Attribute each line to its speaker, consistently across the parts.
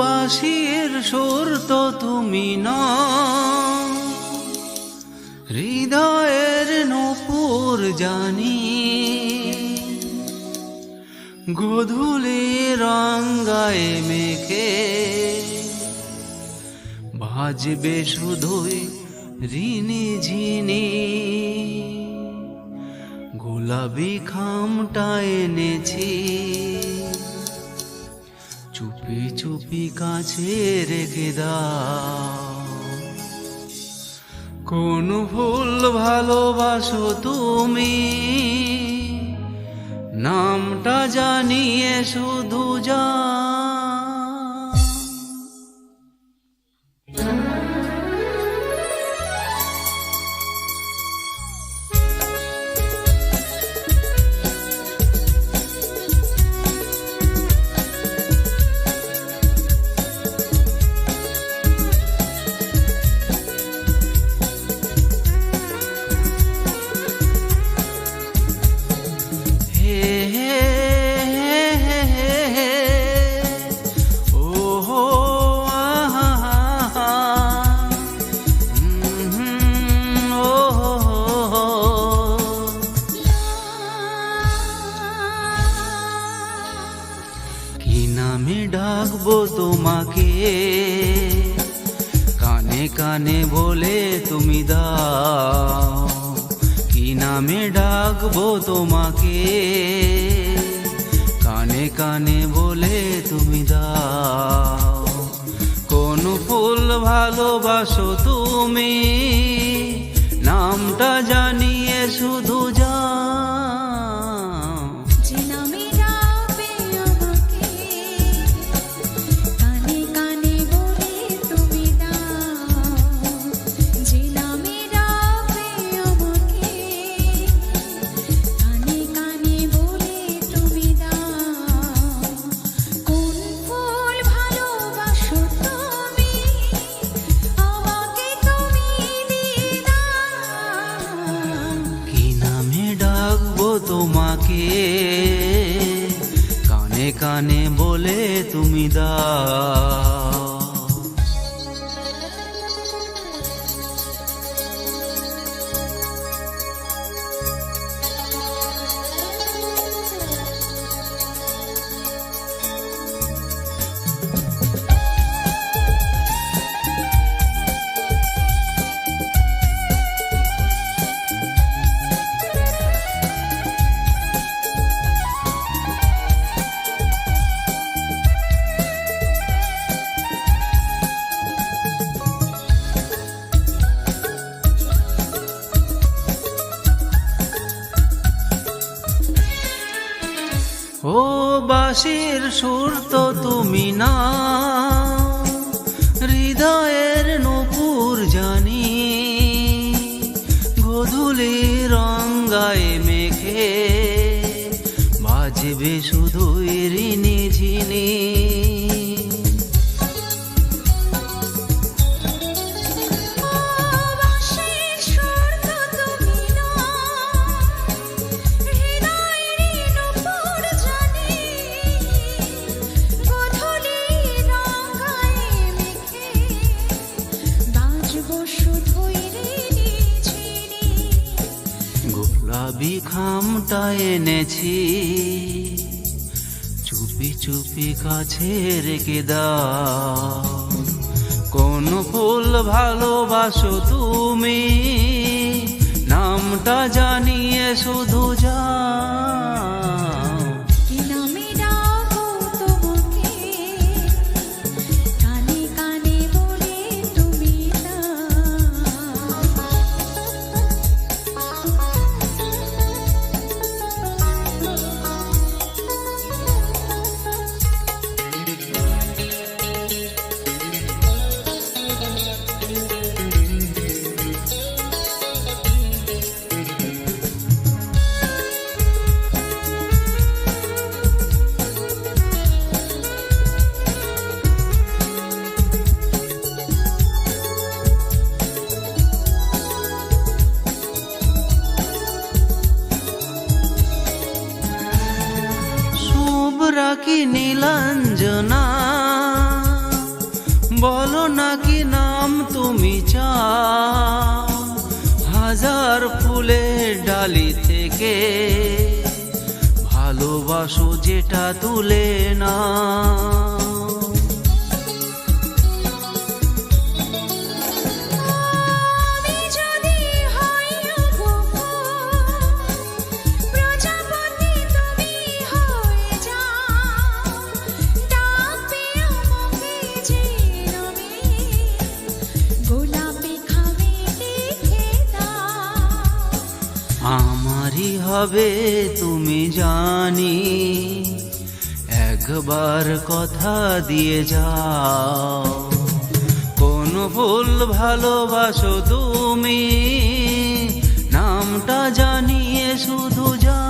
Speaker 1: বাসির সুর তো তুমি না। হৃদয়ের নপুর জানি। গধুলি রঙ্গায় মেখে বাজবে শুধুই ঋণি ঝিনি। গোলাপি খামটা এনেছি। চুপি চুপি কাছে রেখে দাও। কোন ফুল ভালোবাসো তুমি? নামটা জানিয়ে শুধু যা কানে বলে তুমি দাও। কি নামে ডাকবো তোমাকে? কানে কানে বলে তুমি দাও। কোন ফুল ভালোবাসো তুমি? তোমাকে কানে কানে বলে তুমি দাও। বাসির সুর তো তুমি না। গোলাপি খামটা এনেছি। চুপি চুপি কাছে রেখে দাও। কোন ফুল ভালোবাসো তুমি? নামটা জানিয়ে শুধু যাও শুভ্রা কি নীলাঞ্জনা?
Speaker 2: বলো নাকি নাম তুমি চা? হাজার ফুলের ডালি থেকে ভালোবাসো যেটা তুলে না হবে তুমি জানি, একবার কথা দিয়ে যাও। কোন ফুল ভালোবাসো তুমি, নামটা জানিয়ে শুধু যাও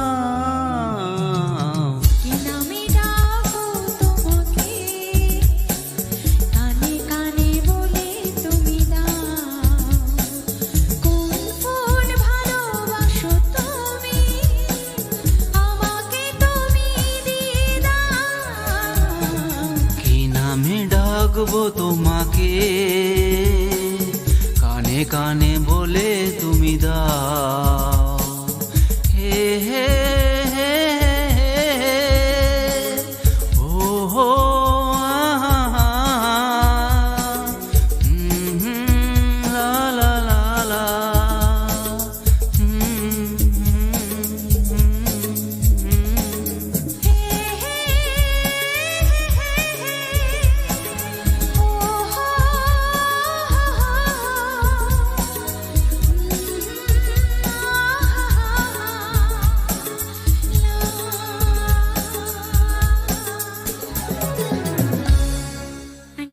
Speaker 1: তোমাকে। কানে কানে